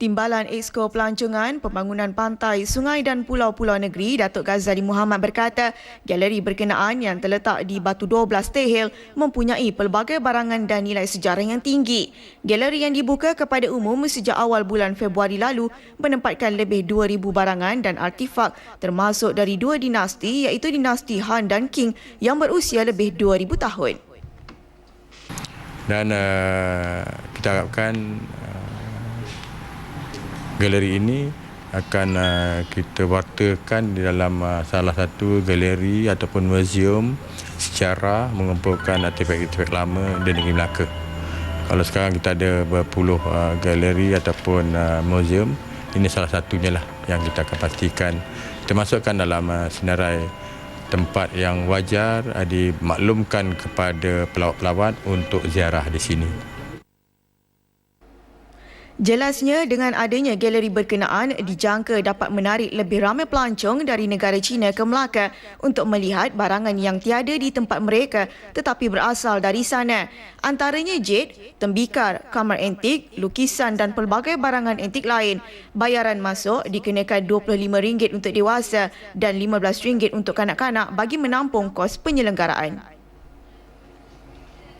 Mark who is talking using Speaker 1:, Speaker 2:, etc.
Speaker 1: Timbalan Exco Pelancongan, Pembangunan Pantai, Sungai dan Pulau-Pulau Negeri, Datuk Ghazali Muhammad berkata, galeri berkenaan yang terletak di Batu 12 Tehil mempunyai pelbagai barangan dan nilai sejarah yang tinggi. Galeri yang dibuka kepada umum sejak awal bulan Februari lalu menempatkan lebih 2,000 barangan dan artifak termasuk dari dua dinasti iaitu dinasti Han dan King yang berusia lebih 2,000 tahun.
Speaker 2: dan uh, kita harapkan uh, galeri ini akan uh, kita wartakan di dalam uh, salah satu galeri ataupun muzium secara mengumpulkan artifak-artifak lama di negeri Melaka. Kalau sekarang kita ada berpuluh uh, galeri ataupun uh, muzium, ini salah satunya lah yang kita akan pastikan kita masukkan dalam uh, senarai tempat yang wajar uh, dimaklumkan kepada pelawat-pelawat untuk ziarah di sini.
Speaker 1: Jelasnya dengan adanya galeri berkenaan dijangka dapat menarik lebih ramai pelancong dari negara China ke Melaka untuk melihat barangan yang tiada di tempat mereka tetapi berasal dari sana. Antaranya jade, tembikar, kamar antik, lukisan dan pelbagai barangan antik lain. Bayaran masuk dikenakan RM25 untuk dewasa dan RM15 untuk kanak-kanak bagi menampung kos penyelenggaraan.